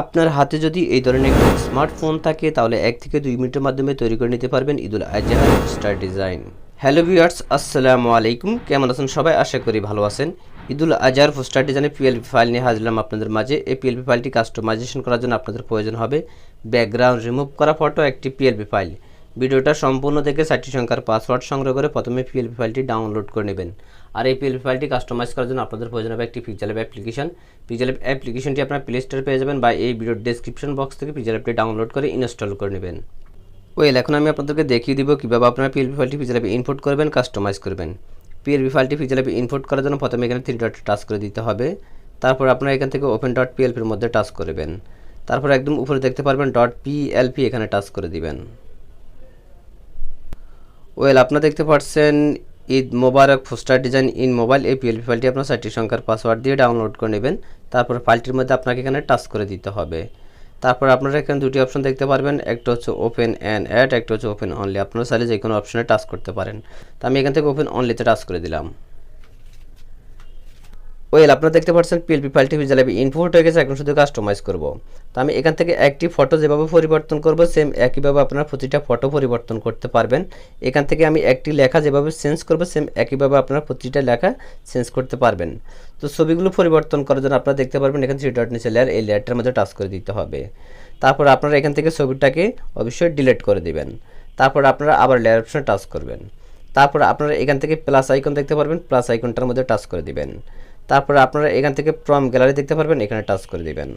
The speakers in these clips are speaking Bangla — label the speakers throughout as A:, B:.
A: আপনার হাতে যদি এই ধরনের একটি স্মার্টফোন থাকে, তাহলে এক থেকে দুই মিনিটের মাধ্যমে তৈরি করে নিতে পারবেন ঈদুল আজহার স্টার ডিজাইন হ্যালো ভিউয়ার্স আসসালামু আলাইকুম। কেমন আছেন সবাই? আশা করি ভালো আছেন। ঈদুল আজহার পোস্টার ডিজাইনের পিএলপি ফাইল নিয়ে হাজলাম আপনাদের মাঝে। এই পিএলপি ফাইলটি কাস্টমাইজেশন করার জন্য আপনাদের প্রয়োজন হবে ব্যাকগ্রাউন্ড রিমুভ করা ফটো একটি পিএলপি ফাইল ভিডিওটা সম্পূর্ণ দেখে চারটি সংখ্যার পাসওয়ার্ড সংগ্রহ করে প্রথমে পিএলপি ফাইলটি ডাউনলোড করে নেবেন। আর এই পিএলপি ফাইলটি কাস্টমাইজ করার জন্য আপনাদের প্রয়োজন হবে একটি picture app application picture app অ্যাপ্লিকেশনটি আপনার প্লে স্টোরে পেয়ে যাবেন বা এই ভিডিওর ডেসক্রিপশন বক্স থেকে পিকচার অ্যাপটি ডাউনলোড করে ইনস্টল করে নেবেন। ওয়েল এখন আমি আপনাদেরকে দেখিয়ে দিব কীভাবে আপনারা পিএলপি ফাইলটি পিকচার অ্যাপে ইনপুট করবেন কাস্টমাইজ করবেন। পিএলপি ফাইলটি পিকচার অ্যাপে ইনপুট করার জন্য প্রথমে এখানে থ্রি ডট টাচ করে দিতে হবে। তারপর আপনারা এখান থেকে ওপেন ডট পিএলপির মধ্যে টাচ করবেন তারপর একদম উপরে দেখতে পারবেন ডট পিএলপি এখানে টাচ করে দিবেন। ওয়েল আপনারা দেখতে পাচ্ছেন ঈদ মোবারক ফোস্টার ডিজাইন ইন মোবাইল এই পিএলপি ফাইলটি আপনার চারটি সংখ্যার পাসওয়ার্ড দিয়ে ডাউনলোড করে নেবেন। তারপর ফাইলটির মধ্যে আপনাকে এখানে টাচ করে দিতে হবে। তারপর আপনারা এখানে দুটি অপশন দেখতে পারবেন, একটা হচ্ছে ওপেন অ্যান্ড অ্যাড একটা হচ্ছে ওপেন অনলি আপনারা চাইলে যে কোনো অপশনে টাচ করতে পারেন। তো আমি এখান থেকে ওপেন অনলিতে টাচ করে দিলাম। ওয়েল আপনারা দেখতে পাচ্ছেন পিএলপি ফাইলটি ভিজালাবি ইনপুট হয়ে গেছে, এখন শুধু কাস্টমাইজ করব। তো আমি এখান থেকে একটি ফটো যেভাবে পরিবর্তন করব সেম একইভাবে আপনারা প্রতিটা ফটো পরিবর্তন করতে পারবেন। এখান থেকে আমি একটি লেখা যেভাবে চেঞ্জ করব সেম একইভাবে আপনারা প্রতিটা লেখা চেঞ্জ করতে পারবেন। তো ছবিগুলো পরিবর্তন করার জন্য আপনারা দেখতে পারবেন, এখানে থ্রি ডট নিচে লেয়ার এই লেয়ারটার মধ্যে টাচ করে দিতে হবে। তারপর আপনারা এখান থেকে ছবিটাকে অবশ্যই ডিলিট করে দিবেন। তারপর আপনারা আবার লেয়ার অপশনে টাচ করবেন। তারপর আপনারা এখান থেকে প্লাস আইকন দেখতে পারবেন প্লাস আইকনটার মধ্যে টাচ করে দিবেন। তারপরে আপনারা এখান থেকে ফ্রম গ্যালারি দেখতে পারবেন, এখানে টাচ করে দিবেন।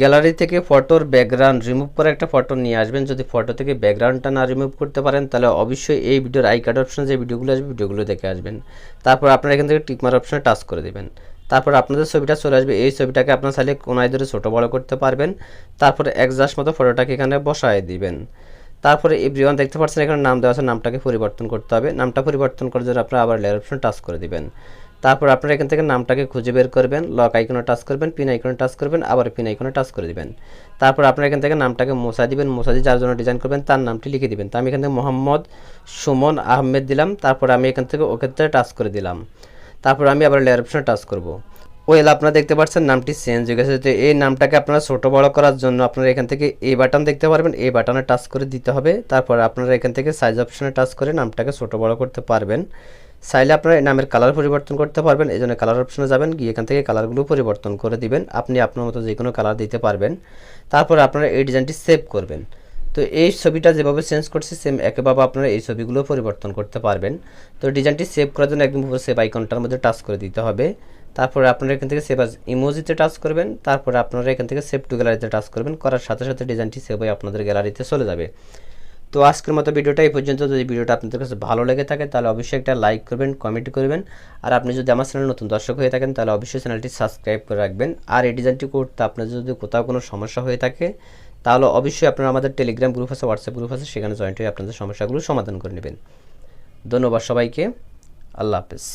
A: গ্যালারি থেকে ফটোর ব্যাকগ্রাউন্ড রিমুভ করে একটা ফটো নিয়ে আসবেন। যদি ফটো থেকে ব্যাকগ্রাউন্ডটা না রিমুভ করতে পারেন, তাহলে অবশ্যই এই ভিডিওর আই কার্ড অপশন যে ভিডিওগুলো আসবে, ভিডিওগুলো দেখে আসবেন। তারপর আপনারা এখান থেকে টিকমার অপশনে টাচ করে দেবেন। তারপর আপনাদের ছবিটা চলে আসবে। এই ছবিটাকে আপনার চাইলে কোনায় ধরে ছোটো বড় করতে পারবেন। তারপরে একজাস্ট মতো ফটোটাকে এখানে বসায় দিবেন। তারপরে এভরিওয়ান দেখতে পাচ্ছেন এখানে নাম দেওয়া আছে, নামটাকে পরিবর্তন করতে হবে। নামটা পরিবর্তন করার জন্য আপনারা আবার লেয়ার অপশন টাচ করে দিবেন। তারপর আপনারা এখান থেকে নামটাকে খুঁজে বের করবেন লক আইকনে টাচ করবেন পিন আইকনে টাচ করবেন, আবার পিন আইকনে টাচ করে দিবেন। তারপর আপনারা এখান থেকে নামটাকে মোসা দিবেন মোসা দিয়ে যার জন্য ডিজাইন করবেন তার নামটি লিখে দিবেন। তো আমি এখান থেকে মোহাম্মদ সুমন আহমেদ দিলাম, তারপর আমি এখান থেকে ওকে টাচ করে দিলাম। তারপর আমি আবার লেয়ার অপশনে টাচ করব। ওয়েল আপনারা দেখতে পাচ্ছেন নামটি চেঞ্জ হয়ে গেছে। তো এই নামটাকে আপনারা ছোটো বড় করার জন্য আপনারা এখান থেকে এই বাটন দেখতে পারবেন। এই বাটনে টাচ করে দিতে হবে। তারপর আপনারা এখান থেকে সাইজ অপশনে টাচ করে নামটাকে ছোটো বড় করতে পারবেন। চাইলে আপনারা এই নামের কালার পরিবর্তন করতে পারবেন। এই জন্য কালার অপশনে যাবেন। গিয়ে এখান থেকে কালারগুলো পরিবর্তন করে দিবেন। আপনি আপনার মতো যে কোনো কালার দিতে পারবেন। তারপর আপনারা এই ডিজাইনটি সেভ করবেন। তো এই ছবিটা যেভাবে চেঞ্জ করছে সেম একইভাবে আপনারা এই ছবিগুলো পরিবর্তন করতে পারবেন। তো ডিজাইনটি সেভ করার জন্য একদম সেভ আইকনটার মধ্যে টাচ করে দিতে হবে। তারপরে আপনারা এখান থেকে সেভ আজ ইমোজিতে টাচ করবেন, তারপরে আপনারা এখান থেকে সেভ টু গ্যালারিতে টাচ করবেন, করার সাথে সাথে ডিজাইনটি সেভ হয়ে আপনাদের গ্যালারিতে চলে যাবে। তো আজকের মতো ভিডিওটা এই পর্যন্ত। যদি ভিডিওটা আপনাদের কাছে ভালো লেগে থাকে, তাহলে অবশ্যই একটা লাইক করবেন কমেন্ট করবেন। আর আপনি যদি আমার চ্যানেল নতুন দর্শক হয়ে থাকেন, তাহলে অবশ্যই চ্যানেলটি সাবস্ক্রাইব করে রাখবেন। আর এই ডিজাইনটি করতে আপনার যদি কোথাও কোনো সমস্যা হয়ে থাকে, তাহলে অবশ্যই আপনারা আমাদের টেলিগ্রাম গ্রুপ আছে হোয়াটসঅ্যাপ গ্রুপ আছে, সেখানে জয়েন্ট হয়ে আপনাদের সমস্যাগুলো সমাধান করে নেবেন। ধন্যবাদ সবাইকে। আল্লাহ হাফেজ।